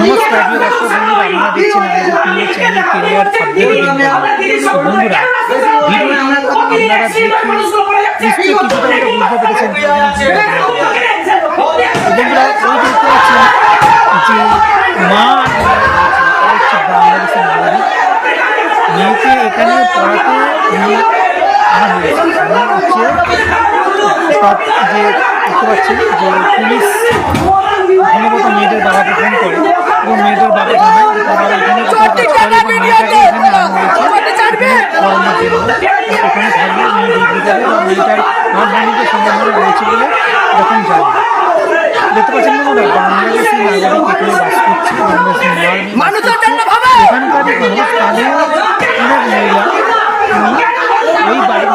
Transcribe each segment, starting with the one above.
নমস্কার দেখছেন আমাদের চ্যানেল কেরিয়ার সাবজেক্ট বন্ধুরা ভিডিওটি আপনারা দেখে নিশ্চয়ই কিছুটা বুঝতে পেরেছেন বন্ধুরা এই দেখতে পাচ্ছেন যে মা হচ্ছে বাংলাদেশের নাগরিক মেয়েকে এখানে পড়াতে এবং হচ্ছে সব যে দেখতে পাচ্ছেন যে পুলিশ মেয়েদের বাবাকে ফোন করে এবং মেয়েদের বাবা জানায় যে তারা এখানে কোথাও কাজ করে এবং মেয়েটাকে এখানে আনা হয়েছে। পড়ানোর জন্য এখানে থাকলে মেয়ে ডিগ্রি যাবে বা মেয়েটার সম্ভাবনা রয়েছে বলে এরকম জানে দেখতে পাচ্ছেন বন্ধুরা বাংলাদেশি নাগরিক এখানে বাস করছে। বাংলাদেশি এখানকার কোনো স্থানীয় কোনো মহিলা ওই বাড়ির।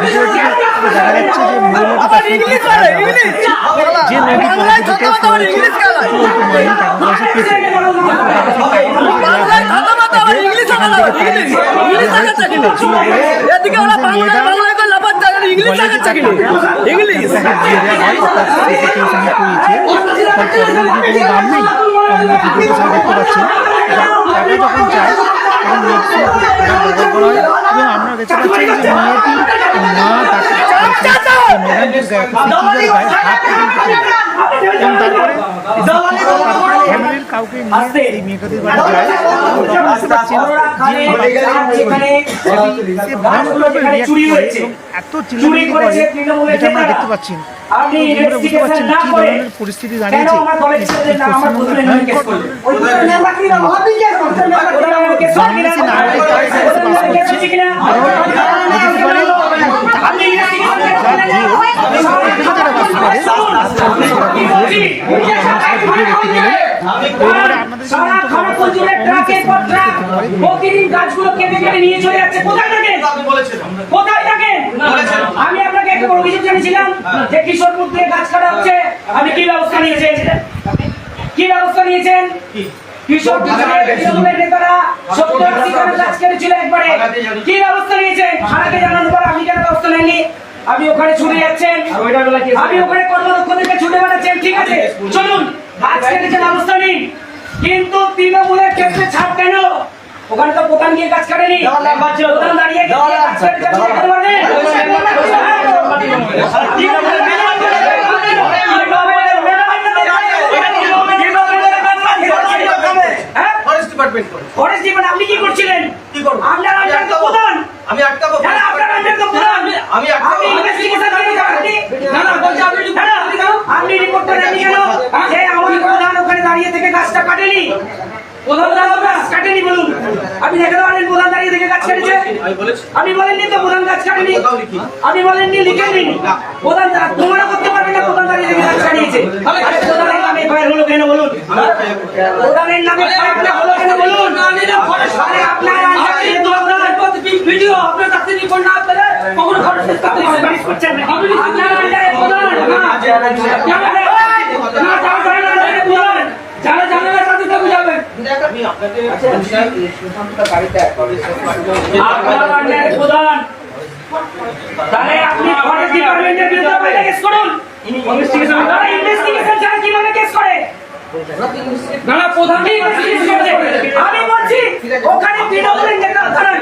ভিডিওটি দেখা যাচ্ছে যে মহিলাটি। যে টাকা পয়সা পেয়েছে যায় ইংলিশ হয় তার পরবর্তী কোনো দাম নেই আমরা ভিডিওতে দেখতে পাচ্ছি টাকা যখন চায় এবং আমরা দেখতে পাচ্ছি যে মেয়েটি মা তাকে ম্যাডামটির গায়ে গায়ে হাত। এবং তারপরে কাউকে নিয়ে এই মেয়েটাদের বাড়ি এত চিল্লামিল্লি করে যেটা আমরা দেখতে পাচ্ছেন আপনি পারছেন না কি করে পরিস্থিতি দাঁড়িয়েছে কেন আমার কলেজ ছেড়ে না আমার বদলে কেস করলেন ওই দুটো নেমা কি না আপনি কেস করছেন কেস আপনি কেটে নিয়ে চলে যাচ্ছে। কোথায় থাকেন আমি আপনাকে একটা অভিযোগ জানিয়েছিলাম যে কিশোরপুর থেকে গাছ কাটা হচ্ছে। আপনি কি ব্যবস্থা নিয়েছেন? কি ব্যবস্থা নিয়েছেন? কিশোরপুর তৃণমূলের নেতারা সত্তর আশি খানা গাছ কেটেছিল একবারে। কি ব্যবস্থা নিয়েছেন? জানানোর পর আপনি কেন ব্যবস্থা নেননি? আপনি ওখানে ছুটে যাচ্ছেন। আপনি ওখানে কর্মদক্ষদেরকে ছুটে বেড়াচ্ছেন ঠিক আছে? চলুন গাছ কেটেছে ব্যবস্থা নিন। কিন্তু তৃণমূলের ক্ষেত্রে ছাড় কেন? ওখানে তো প্রধান গিয়ে গাছ কাটেনি প্রধান দাঁড়িয়ে? হ্যাঁ? হ্যাঁ? ফরেস্ট ডিপার্টমেন্ট করে ফরেস্ট ডিপার্টমেন্ট আপনি কি করছিলেন কি করব? আপনার আন্ডার তো প্রধান আমি আটকাবো না, আপনার আন্ডার তো প্রধান আমি আটকাবো। আপনি ইনভেস্টিগেশন করেন আপনি না না বলছি আপনি না, আপনি কেন? আপনি রিপোর্ট করেননি কেন যে আমার প্রধান ওখানে দাঁড়িয়ে থেকে গাছটা কাটেনি প্রধান দাঁড়িয়ে গাছ কাটেনি বলুন। আপনি দেখাতে পারেন প্রধান দাঁড়িয়ে থেকে গাছ কেটেছে। আমি বলেননি তো প্রধান গাছ কাটেনি। কোথাও লিখিনি। আপনি বলেননি প্রধান তোমরা করতে পারবে না প্রধান দাঁড়িয়ে থেকে গাছ কাটিয়েছে। প্রধানের নামে ফায়ার হলো কেন বলুন? প্রধানের নামে ফায়ার হলো কেন বলুন। আরে আপনার আপনার ভিডিও আপনার কাছে রিপোর্ট না পেলে কখনো খরচ করতে পারবেন করছেন না। আপনার আন্ডারে প্রধান। যারা জানে না তাদের তো বুঝাবেন আমি আপনাকে আপনার আন্ডারে প্রধান তাহলে আপনি ফরেস্ট ডিপার্টমেন্টের বিরুদ্ধে আপনারা কেস করুন। ইনভেস্টিগেশন তারা ইনভেস্টিগেশন ছাড়া কীভাবে কেস করে? না না প্রধান আমি বলছি ওখানে তৃণমূলের নেতা দাঁড়ান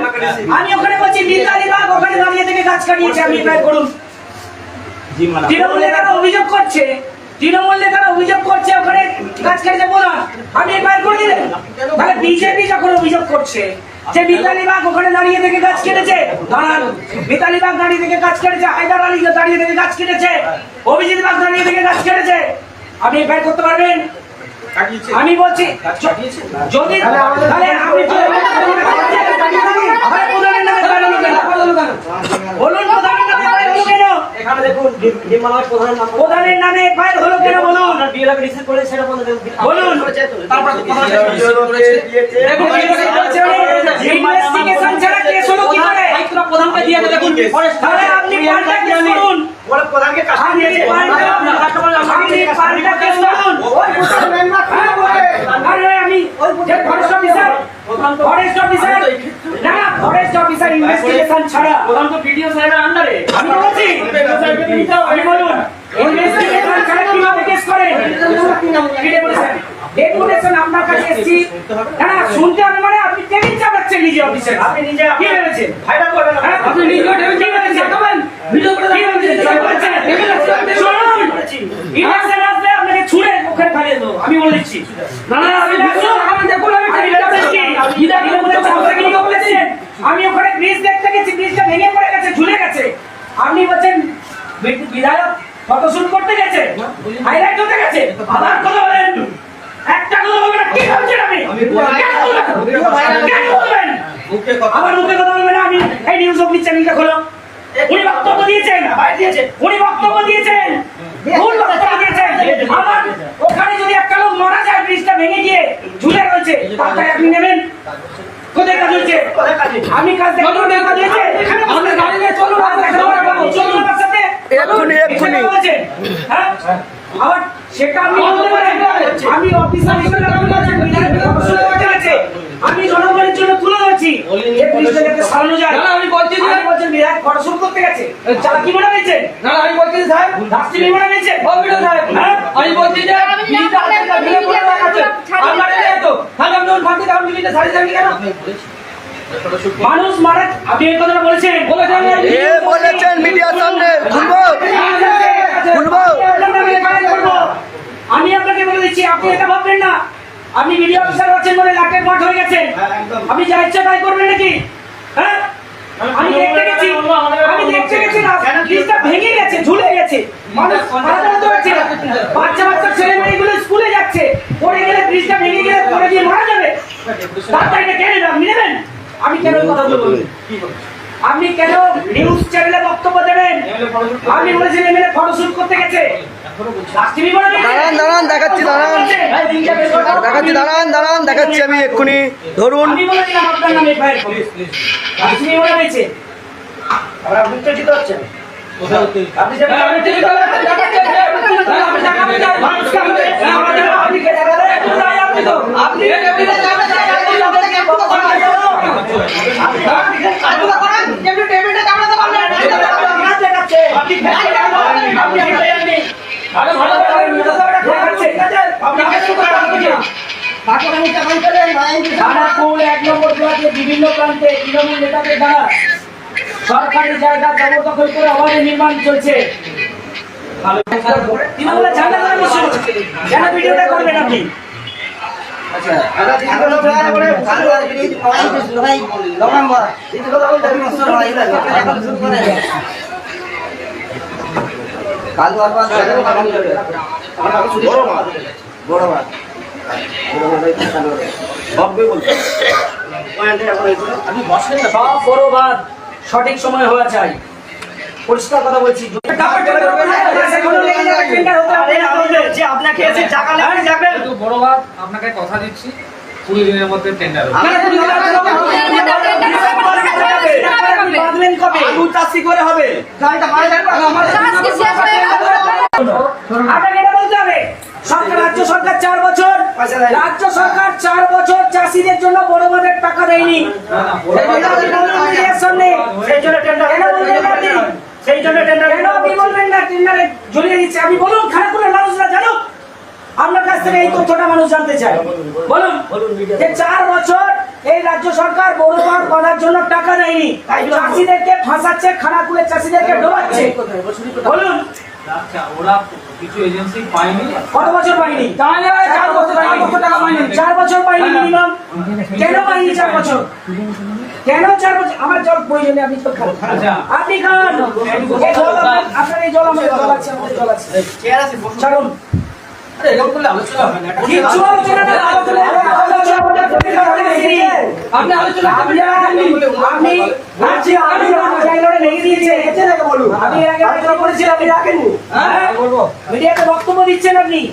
আমি ওখানে বলছি মিতালি বাগ ওখানে দাঁড়িয়ে থেকে গাছ কাটিয়েছে আপনি এফআইআর করুন। তৃণমূল নেতারা অভিযোগ করছে তৃণমূল নেতারা অভিযোগ করছে ওখানে গাছ কেটেছে প্রধান আমি এফআইআর করে দিলেন তাহলে বিজেপি যখন অভিযোগ করছে যে মিতালি বাগ ওখানে দাঁড়িয়ে থেকে গাছ কেটেছে দাঁড়ান মিতালি বাগ দাঁড়িয়ে থেকে গাছ কেটেছে হায়দার আলী দাঁড়িয়ে থেকে গাছ কেটেছে অভিজিৎ বাগ দাঁড়িয়ে থেকে গাছ কেটেছে আপনি এফআইআর করতে পারবেন আমি বলছি যদি তাহলে আপনি? বলুন কেন এখানে দেখুন ডিমালার প্রধানের নাম প্রধানের নামে ফাইল হলো কেন বলুন? আপনার বিয়েলাকে রিসিভ করে সেটা বন্ধ বলুন। তারপর দেখুন ইনভেস্টিগেশন ছাড়া কেস হলো কি করে প্রধানকে দিয়ে দেখুন তাহলে আপনি পাল্টা কেস করুন। ওরা প্রধানকে আপনি পাল্টা আপনি পাল্টা কেস করুন। আরে আমি যে ফরেস্ট অফিসার ফরেস্ট অফিসার না। ফরেস্ট অফিসার ইনভেস্টিগেশন ছাড়া। প্রধান তো ভিডিও সাহেবের আন্ডারে আমি বলছি আমি বলুন ইনভেস্টিগেশন ছাড়া কীভাবে কেস করে ডেপুটেশন। আপনার কাছে এসেছি। হ্যাঁ শুনতে হবে মানে আপনি টেবিল চাপাচ্ছেন নিজে অফিসে আপনি নিজে কি ভেবেছেন? ভাইরাল করবেন হ্যাঁ আপনি নিজে টেবিল কি ভিডিও করে কি ভেবেছেন? শুনুন ইলেকশন আপনাকে ছুড়ে আমি না না আমি আমি দেখুন আমি ইদা কি আমি ওখানে ব্রিজ দেখতে গেছি ব্রিজটা ভেঙে পড়ে গেছে ঝুলে গেছে। আপনি বলছেন বিধায়ক ফটোশুট করতে গেছে হাইলাইট হতে গেছে আবার কথা বলেন। একটা কথা বলবেন না, কি ভাবছেন আপনি? কেন বলবেন? আমার মুখে কথা বলবেন না, আমি এই নিউজ অফিস চ্যানেলটা খোলো। উনি বক্তব্য দিয়েছেন। উনি বক্তব্য দিয়েছেন ভুল বক্তব্য দিয়েছেন আবার ওখানে যদি একটা লোক মারা যায় ব্রিজটা ভেঙে গিয়ে ঝুলে রয়েছে তারপরে আপনি নেবেন কোথায় কাজ হচ্ছে আমি কাজ দেখি কোথায় কাজ হচ্ছে আপনি গাড়ি নিয়ে চলুন চলুন আমার সাথে এক্ষুনি, এক্ষুনি। হ্যাঁ? আবার সেটা পারেন আমি অফিসার হিসেবে আমি আমি জনগণের জন্য তুলে ধরছি। সারানো যায়। না, না, আমি বলছি যে- আপনি বলছেন বিধায়ক ফটোশুট করতে গেছে। চালাকি মনে হয়েছে? না না, আমি বলছি সাহেব রাস্তি মনে হয়েছে? বিডিও সাহেব। হ্যাঁ? আমি বলছি যে আপনার এই তো। তাহলে আপনি ফাঁকি দাম বিলিটা সারি দেন কেন? মানুষ মারা আপনি এই কথাটা বলেছেন। বলেছেন বলেছেন মিডিয়ার সামনে। খুলবো? খুলবো? আমি আপনাকে বলে দিচ্ছি আপনি এটা ভাববেন না। আপনি ভিডিও অফিসার আছেন বলে লাখের মাঠ হয়ে গেছেন আপনি যা ইচ্ছা তাই করবেন নাকি? হ্যাঁ? আমি দেখতে গেছি। আমি দেখতে গেছি না। ব্রিজটা ভেঙে গেছে ঝুলে গেছে। মানুষ মারা হতে না। বাচ্চা বাচ্চা ছেলে মেয়েগুলো স্কুলে যাচ্ছে। পড়ে গেলে ব্রিজটা ভেঙে গেলে পড়ে গিয়ে মারা যাবে। তারপর এটা কে নেবে আপনি নেবেন আমি কেন কথা বলব? আপনি কেন নিউজ চ্যানেলে বক্তব্য দেবেন? আপনি বলেছেন এমএলএ ফটোশুট করতে গেছে। দাঁড়ান দাঁড়ান দেখাচ্ছি দাঁড়ান। দেখাচ্ছি দাঁড়ান দাঁড়ান দেখাচ্ছি আমি এক্ষুনি। ধরুন। আমি হচ্ছেন? আপনি বিভিন্ন প্রান্তে তৃণমূল নেতাদের দ্বারা সরকারি জায়গা জবরদখল করে অবাধে নির্মাণ চলছে। তৃণমূলের ঝান্ডা ধরে বসুন কেন ভিডিওটা করবেন আপনি? সব বড় বাদ সঠিক সময় হওয়া চাই। পরিষ্কার কথা বলছি। যে আপনাকে এসে টাকা লাগবে যাবেন বড় ভাত আপনাকে কথা দিচ্ছি কুড়ি দিনের মধ্যে টেন্ডার করে হবে। রাজ্য সরকার চার বছর রাজ্য সরকার চার বছর চাষিদের জন্য বড় বাঁধের টাকা দেয়নি। সামনে সেই জন্য টেন্ডার সেই জন্য টেন্ডার কেন আপনি বলবেন না? টেন্ডারে ঝুলিয়ে দিচ্ছে। আপনি বলুন খারাপ করে মানুষরা জানুক। আপনার কাছ থেকে এই তথ্যটা মানুষ জানতে চায়। বলুন যে চার বছর এই রাজ্য সরকার বড় বাঁধ বাঁধার জন্য টাকা দেয়নি। চাষিদেরকে ফাঁসাচ্ছে খানাকুলের চাষিদেরকে ডোবাচ্ছে। বলুন। আচ্ছা ওরা কিছু এজেন্সি পায়নি? কত বছর পাইনি তাহলে চার বছর চার বছর টাকা পাইনি চার বছর পাইনি মিনিমাম কেন পাইনি চার বছর? কেন চার বছর? আমার জল প্রয়োজনে আপনি তো খান। আচ্ছা। আপনি খান। আপনার- এই জল আমাদের জল আছে আমাদের জল আছে। ছাড়ুন। আপনি আলোচনা এর আগে রাখেননি। হ্যাঁ? বক্তব্য দিচ্ছেন আপনি।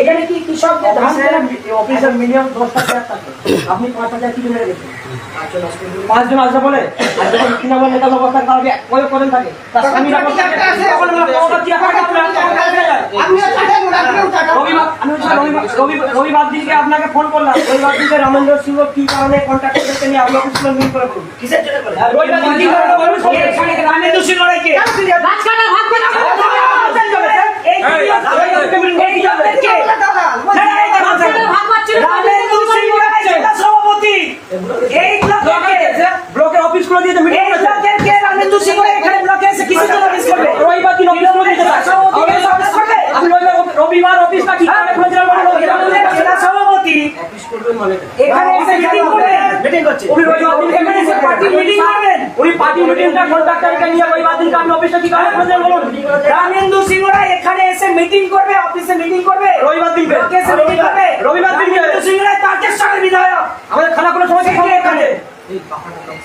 এখানে কি কৃষকদের ধান অফিসার মিনিমাম দশ হাজার টাকা। আপনি পাঁচ হাজার কিলো মেরে দেখুন? পাঁচজন আসবে বলে? আর যখন তৃণমূল নেতা করেন থাকে তার স্বামীরা হবে। রবিবার দিনকে আপনাকে ফোন করলাম। রবিবার দিনকে রামেন্দ্র সিংহ কি কারণে কন্ট্যাক্ট করেছে নিয়ে আপনি অফিস মিল করে বলুন কিসের জন্য রবিবার দিন কি কারণে বলুন রামেন্দ্র সিংহ কে এই এই এই এই ওনার অফিসটা কি করে খোঁজা বলো তৃণমূলের জেলা সভাপতি এখানে এসে মিটিং করবেন মিটিং করছে উনি রবিবার দিনকে এখানে এসে পার্টি মিটিং করবেন উনি পার্টি মিটিংটা কন্ট্রাক্টরকে নিয়ে রবিবার দিনকে আপনি অফিসটা কি করে খোঁজা বলুন রামেন্দু সিংহরা এখানে এসে মিটিং করবে অফিসে মিটিং করবে। রবিবার লোকে এসে মিটিং করবে। রবিবার দিনকে। তার সিংহরা তারকেশ্বরের বিধায়ক। আমাদের খানা কোনো সমস্যা সে এখানে।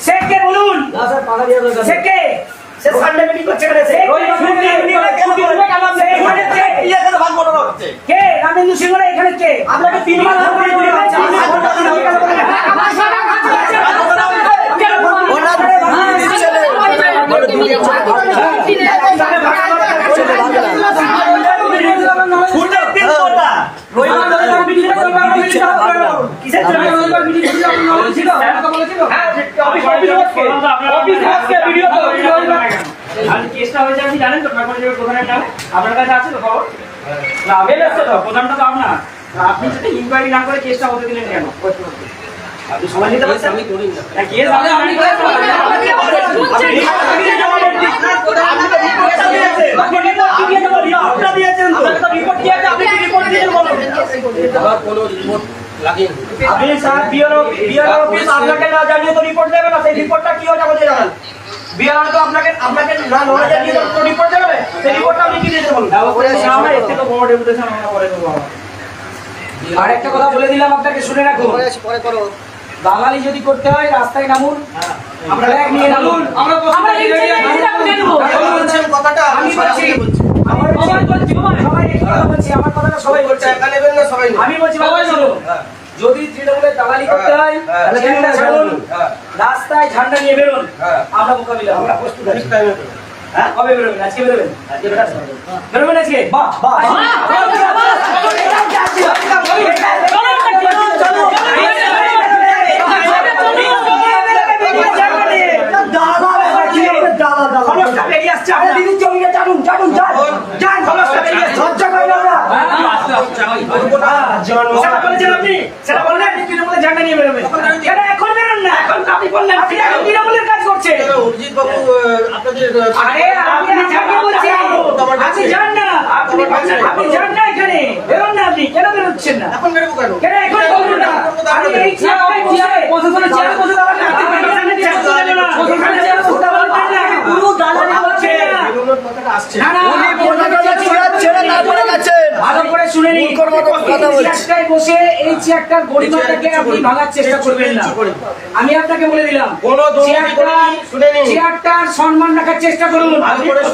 সে কে বলুন। সে কে সে সানডে মিটিং করছে এখানে সে রবিবার দিনকে meeting করে কেন করবে? সে এখানে কে? ইয়ে কেন ভাগ বড় হচ্ছে কে রামেন্দু সিংহরা এখানে কে আপনাকে তিনবার ফোন করে দিয়ে দিয়েছি। আপনি ফোন করতে না, কেন করবেন? ওনার দিদির ছেলে ওনার দিদির ফুটের দিন কোনটা? রবিবার রবিবার মিটিংটা করবে, আমরা মিটিংটা করব। কিসের জন্য? রবিবার মিটিং করতে আপনার নলেজ ছিল? হ্যাঁ, তো বলেছিল। হ্যাঁ, অফিস অফিস আজকে। অফিস আজকে ভিডিও তো রবিবার আপনি কেসটা হয়েছে আপনি জানেন তো ঠাকুর যে প্রধানের নামে আপনার কাছে আছে তো খবর? না, মেল এসছে তো। প্রধানটা তো আপনার। আপনি যদি ইনকোয়ারি না করে কেসটা হতে দিলেন কেন? আপনি সময় নিতে পারছেন? না। কেস আপনি আপনি আপনারা দিয়েছেন। তো। আপনাকে আপনি স্যার বিআরও বিআরও অফিস না জানিয়ে তো রিপোর্ট দেবে না। সেই রিপোর্টটা কি হচ্ছে আমাকে জানান। বিআরও তো আপনাকে আপনাকে না জানিয়ে তো রিপোর্ট দেবে? সেই রিপোর্টটা আপনি কি দিয়েছেন বলুন? আমরা এর থেকে বড় ডেপুটেশন আমরা করে দেবো আবার। আর একটা কথা বলে দিলাম আপনাকে শুনে রাখুন। পরে করো। দালালি যদি করতে হয় রাস্তায় নামুন। আমরা ব্যাগ নিয়ে নামুন। আমরা আমরা কথাটা আমি বলছি আমার সবাই বলছি সবাই বলছি আমার কথাটা সবাই বলছে একা নেবেন না সবাই আমি বলছি যদি তৃণমূলের দালালি করতে হয় হ্যাঁ, তাহলে রাস্তায় ঝান্ডা নিয়ে বেরোন। হ্যাঁ। আমরা মোকাবিলা আমরা প্রস্তুত আছি। হ্যাঁ? কবে বেরোবেন? আজকে বেরোবেন? আজকে বেরোবেন? বেরোবেন আজকে? বাহ বাহ। সেটা বলেছেন আপনি। সেটা বললেন। তৃণমূলের ঝান্ডা নিয়ে বেরোবেন এটা এখন বেরোন না। এখন আপনি বললেন। আপনি এখন তৃণমূলের কাজ করছে অরিজিৎ বাবু আপনাদের আরে আমি আপনাকে বলছি। আপনি যান না। আপনি আপনি যান না এখানে বেরোন না আপনি। কেন বেরোচ্ছেন না? এখন বেরোবো কেন? কেন এখন বলুন না? আরে এই চেয়ারে বসে প্রশাসনের চেয়ারে বসে দাঁড়ান না আপনি প্রশাসনের চেয়ারে বসে দাঁড়ান না প্রশাসনের চেয়ারে বসে দাঁড়ান না পুরো দালালি হচ্ছে না বেরোনোর কথাটা আসছে না না উনি প্রশাসনের চেয়ার ছেড়ে তারপরে গেছেন ভালো করে শুনে নিন মূর্খর মতো কথা বলছে। বসে এই চেয়ারটার গরিমাটাকে আপনি ভাঙার চেষ্টা করবেন না আমি আপনাকে বলে দিলাম। চেয়ারটার সম্মান রাখার চেষ্টা করুন।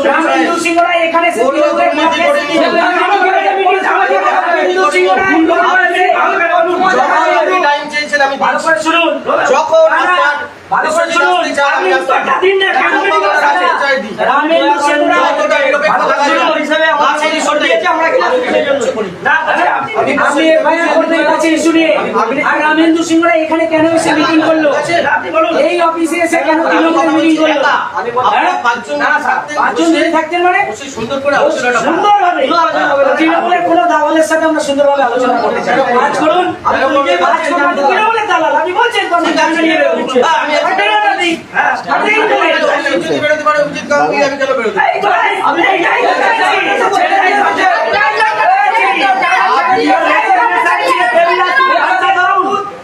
রামেন্দু সিংহরা এখানে আমি ভালো করে শুনুন যখন আমি আর রামেন্দু সিংহরা এখানে কেন এসে মিটিং করল? এই অফিসে এসে কেন তৃণমূলের মিটিং করল? হ্যাঁ? পাঁচজন না, থাকতেন, মানে সুন্দর করে। তৃণমূলের কোনো দালালের সাথে আমরা সুন্দরভাবে আলোচনা করতে চাই। কাজ করুন। আমি নিজে কাজ করুন। তো তৃণমূলের দালাল। আপনি বলছেন তো আপনি দালাল নিয়ে বেরোবেন। হ্যাঁ, আমি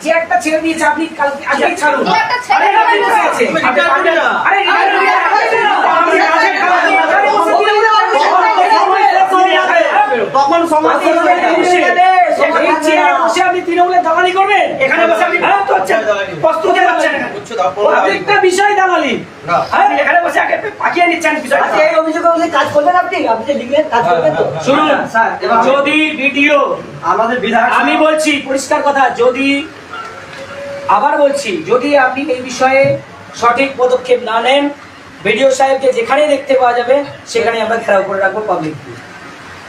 চেয়ারটা ছেড়ে দিয়েছে আপনি কালকে আজকেই ছাড়ুন আরে, আপনি বসে আছেন। তুমি রিটায়ার করবে না? আরে, রিটায়ার করবে না। আপনি কাছে খারাপ দিয়ে আরে, বসে দিলেন। তখন সমাজ বসে- এই চেয়ারে বসে আপনি তৃণমূলের দালালি করবেন এখানে বসে আপনি হ্যাঁ, তো প্রস্তুতি পাচ্ছেন না। বুঝছ তো, আপনারা- প্রত্যেকটা বিষয় দালালি হ্যাঁ, এখানে বসে আগে পাকিয়ে নিচ্ছেন বিষয়টা এই অভিযোগ কাজ করবেন আপনি আপনি যে লিখলেন কাজ করবেন তো শুনুন স্যার যদি ভিডিও আমাদের বিধায়ক আমি বলছি পরিষ্কার কথা যদি আবার বলছি যদি আপনি এই বিষয়ে সঠিক পদক্ষেপ না নেন বিডিও সাহেবকে যেখানে দেখতে পাওয়া যাবে সেখানে আমরা ঘেরাও করে রাখব পাবলিক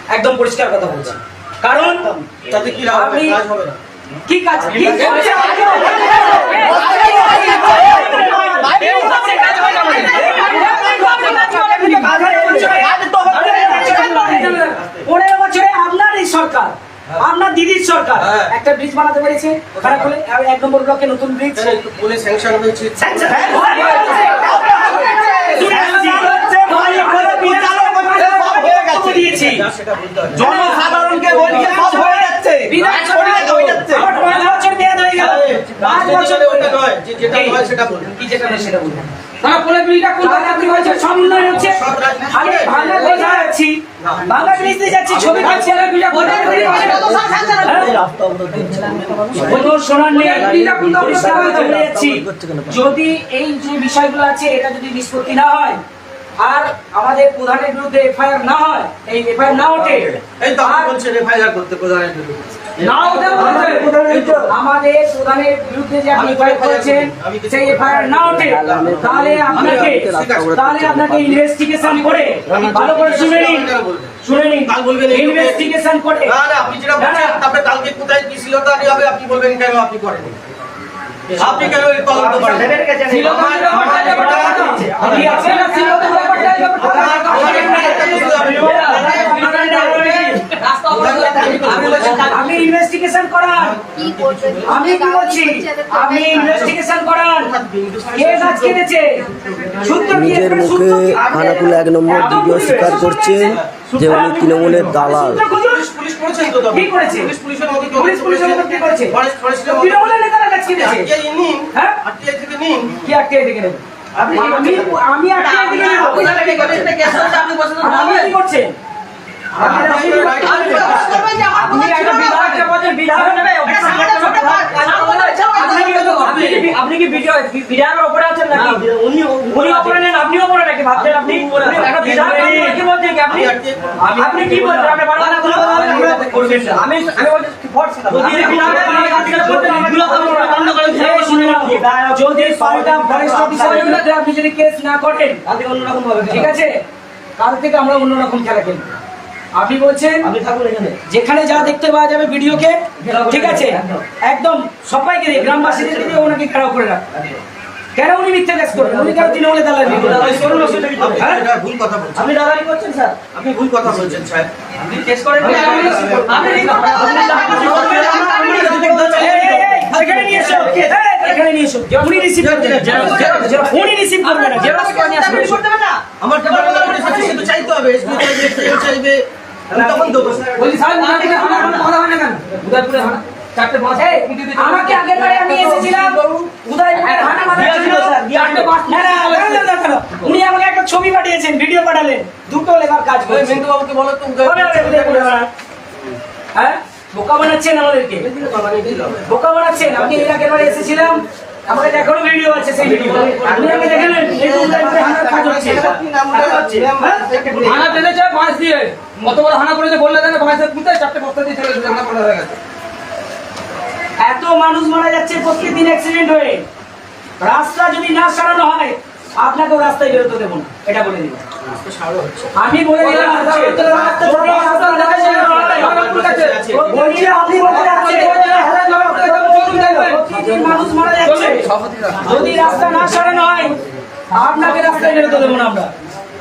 একদম পরিষ্কার কথা বলছি কারণ তাতে কি আপনি-। কি কাজ? কি পনেরো বছরে আপনার এই সরকার আপনার দিদির সরকার হ্যাঁ। একটা ব্রিজ বানাতে পেরেছে খুলে আর এক নম্বর ব্লকে নতুন ব্রিজ বলে স্যাংশন হয়েছে হয়ে জনসাধারণকে বলছে সব হয়ে যাচ্ছে বিধান পরিণত হয়ে যাচ্ছে আমার পাঁচ বছর মেয়াদ হয়ে গেল পাঁচ বছর রাজনীতি ওটা নয় যে যেটা হয় সেটা বলুন কি যেটা না সেটা বলুন তারা হচ্ছে। আমি। কোথায় যাচ্ছি। যাচ্ছি ছবি আর কোথায় পরিষ্কার যাচ্ছি। যদি এই যে বিষয়গুলো আছে এটা যদি নিষ্পত্তি না হয় আর আমাদের প্রধানের বিরুদ্ধে এফআইআর না হয় এই এফআইআর না ওঠে এই তো বলছেন এফআইআর করতে প্রধানের বিরুদ্ধে। আমাদের প্রধানের বিরুদ্ধে যে আপনি এফআইআর করেছেন সেই এফআইআর না ওঠে তাহলে আপনাকে তাহলে আপনাকে ইনভেস্টিগেশন করে ভালো করে শুনে নিন শুনে নিন কাল বলবেন এই- ইনভেস্টিগেশন করে না না আপনি যেটা না, না। বলছেন তারপরে কালকে কোথায় কি ছিল তা নিয়ে হবে আপনি বলবেন কেন আপনি করেন আপনি কেন এই তদন্ত করেন আপনি আছেন না শ্রীলঙ্কার ব্যাপারটা ব্যাপারটা? আপনি ইনভেস্টিগেশন করান আমি কি বলছি? আপনি ইনভেস্টিগেশন করান কে গাছ কেটেছে? নিজের মুখে? খানাকুল এক নম্বর ভিডিও স্বীকার করছেন যে উনি তৃণমূলের দালাল। করেছে? করেছে? হ্যাঁ? আমি আমি আপনি করছেন আপনি কি উপরে আছেন নাকি উনি উপরে নেন আপনি উপরে নাকি ভাবছেন আপনি আপনি কি বলছেন যদি আপনি যদি কেস না করেন তাহলে অন্যরকম ঠিক আছে কাল থেকে আমরা অন্যরকম খেলা খেলব আপনি বলছেন আপনি থাকুন এখানে। যেখানে যা দেখতে পাওয়া যাবে ভিডিওকে ঠিক আছে? একদম। সবাইকে গ্রামবাসীদের দিয়ে ওনাকে ঘেরাও করে রাখ কেন উনি মিথ্যে কেস করবেন উনি কেন তৃণমূলে দালালি অসুবিধা কি? আপনি হ্যাঁ? ভুল কথা বলছেন। আপনি দালালি করছেন স্যার? আপনি ভুল কথা বলছেন স্যার। আপনি কেস করেন এখানে নিয়ে এসো। এখানে নিয়ে এসো। উনি রিসিভ করবেন উনি রিসিভ করবেন না। জেরক্স করে নিয়ে আসবেন। আমার তো চাইতে হবে। চাইবে। আমি তখন দেবো। বলছি স্যার উনাকে হানা হানা কথা হয় না কেন? উদয়পুরে হানা চারটে পাঁচ আমাকে আগের বারে আমি এসেছিলাম। উদয়পুরে হানা মারা ছিল। চারটে পাঁচ না না না, না, না, না, না। উনি আমাকে একটা ছবি পাঠিয়েছেন ভিডিও পাঠালেন। দুটো লেবার কাজ ওই মিন্টু বাবুকে বলো তো উদয়পুরে হ্যাঁ? বোকা বানাচ্ছেন আমাদেরকে। বোকা বানাচ্ছেন। আমি এর আগের বারে এসেছিলাম। আমাকে দেখানো ভিডিও আছে সেই ভিডিও আপনি আমাকে দেখালেন এই উদয়পুরে কাজ হচ্ছে। হ্যাঁ? হানা টেনেছে বাঁশ দিয়ে। কত বড় হানা করেছে বললে দেন বাঁশের পুঁতে চারটে বস্তা দিয়ে চলে গেছে হানা করা হয়ে গেছে। এত মানুষ মারা যাচ্ছে প্রত্যেকদিন অ্যাক্সিডেন্ট হয়ে। রাস্তা যদি না সারানো হয় আপনাকেও রাস্তায় বেরোতে দেবো না। এটা বলে দিলাম। আমি বলে দিলাম হয়, মানুষ মারা যাচ্ছে। যদি রাস্তা না সারানো হয় আপনাকে রাস্তায় বেরোতে দেবো না আমরা।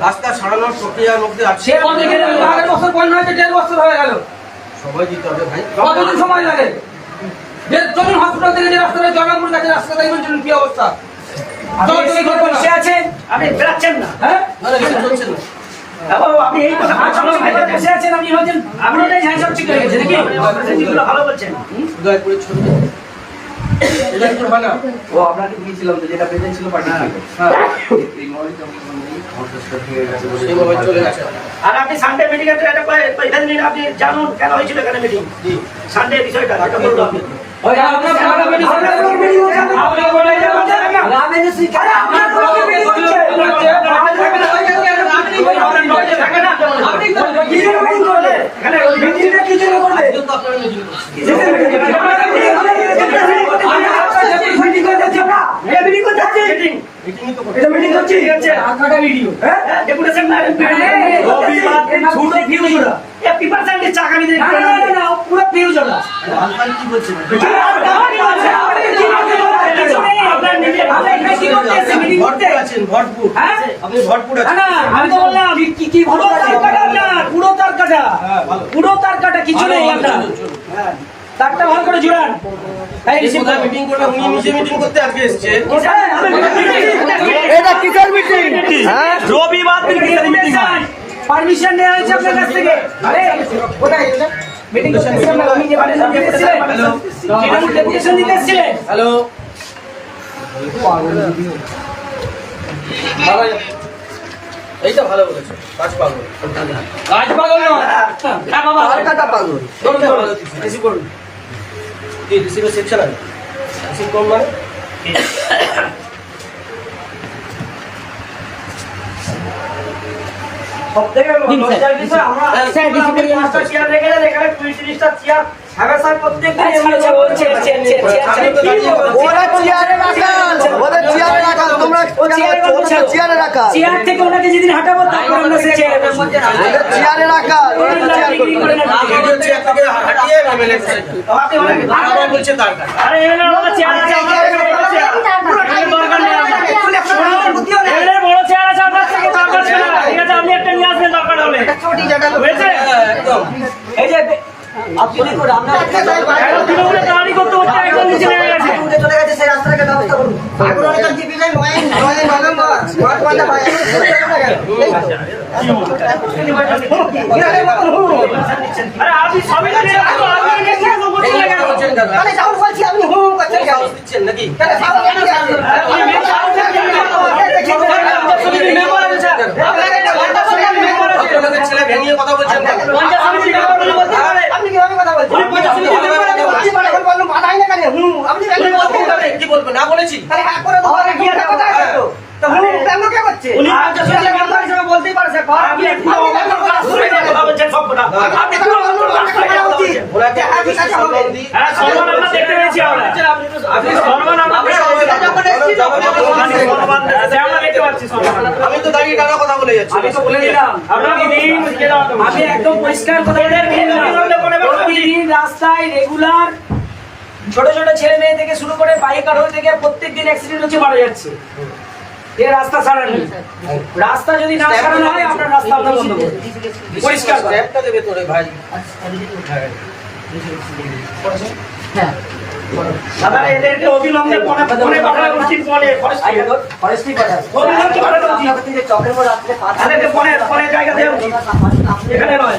রাস্তা সারানোর প্রক্রিয়ার মধ্যে আছে। সে বলতে গেলে? আগের বছর বন্যা হয়েছে দেড় বছর হয়ে গেল। সবাই দিতে হবে ভাই। কতদিন সময় লাগে? হসপিটাল থেকে যে রাস্তা জয়রামপুর কাছে রাস্তা দেখবেন চলুন কি অবস্থা? আপনি আছেন না। হ্যাঁ? এই কথা বসে আছেন, ওটাই ঠিক হয়ে গেছে, নাকি? ভালো বলছেন। ছবি। হয় ও আপনাকে দিয়েছিলাম তো যেটা প্রেজেন্ট ছিল আর আপনি সানডে মিটিং এর আপনি জানুন কেন হয়েছিল এখানে মিটিং সানডে বিষয়টা বলুন আপনি? এখানে হ্যাঁ? হ্যাঁ? আমি তো বললাম কি কি পুরো তার কাটা পুরো তার কাটা কিছু নেই আপনার হ্যাঁ, তারটা ভালো করে জুড়ান। মিটিং করবে? উনি নিজে মিটিং করতে আজকে এসছে। এটা কিসের মিটিং হ্যাঁ? রবিবার দিন কিসের মিটিং হয় পারমিশন নেওয়া হয়েছে আপনার কাছ থেকে। আরে কোথায়? মিটিং করতে আপনি যে পারমিশন দিতে এসেছিলেন তৃণমূল ডেপুটেশন দিতে এসেছিলেন হ্যালো এইটা ভালো বলেছ। কাজ পাগল। কাজ পাগল হ্যাঁ বাবা। আর কাটা পাগল রিসিভ করুন। কি রিসিভের সেকশন আছে। রিসিভ কম মানে। চেয়ার হ্যাঁ আচ্ছা, আচ্ছা, থেকে ওনাকে যেদিন হাঁটাবো তারপর আমরা সেই চেয়ারে। ওদের চেয়ারে বলছে তার আরে দরকার নেই বড় চেয়ার আছে আপনার থেকে দরকার ছিল ঠিক আছে, আপনি একটা নিয়ে আসবেন দরকার হলে। হয়েছে? এই যে আপনি দেখুন আমরা এখন তৃণমূলে করতে করতে একদম নিচে নেমে গেছে। চলে গেছে সেই রাস্তাটাকে ব্যবস্থা করুন এখন অনেক জিপি যাই নয় নয় নভেম্বর ওয়ার্ড পাঁচটা ভাই আরে আপনি সবই তাহলে যাও বলছি আপনি হু হু করছেন কেন দিচ্ছেন নাকি তাহলে সাহস কেন ছেলে ভেঙে কথা বলছেন। আপনি কীভাবে কথা বলছেন হুম আপনি কি বলব না বলেছি তাহলে হ্যাঁ করে আরে কি কথা হ্যাঁ। হ্যাঁ। আমি তো দাঁড়িয়ে টানা কথা বলে যাচ্ছি আমি তো বলে দিলাম আমি একদম পরিষ্কার কথা রাস্তায় রেগুলার ছোট ছোট ছেলে মেয়ে থেকে শুরু করে বাইক আরোহী থেকে প্রত্যেক দিন অ্যাক্সিডেন্ট হচ্ছে মারা যাচ্ছে এ রাস্তা সারানি রাস্তা যদি না সারানো হয় আপনার রাস্তা আমরা বন্ধ করব পরিষ্কার। একটা দেবে তোরে ভাই দাদা এদেরকে অবিলম্বে ফোনে ফোনে পাঠানো উচিত ফোনে ফরেস্ট্রি কথা অবিলম্বে পাঠানো উচিত যে চকের মধ্যে রাত্রে পাঁচ তাদেরকে ফোনে ফোনে জায়গা উচিত এখানে নয়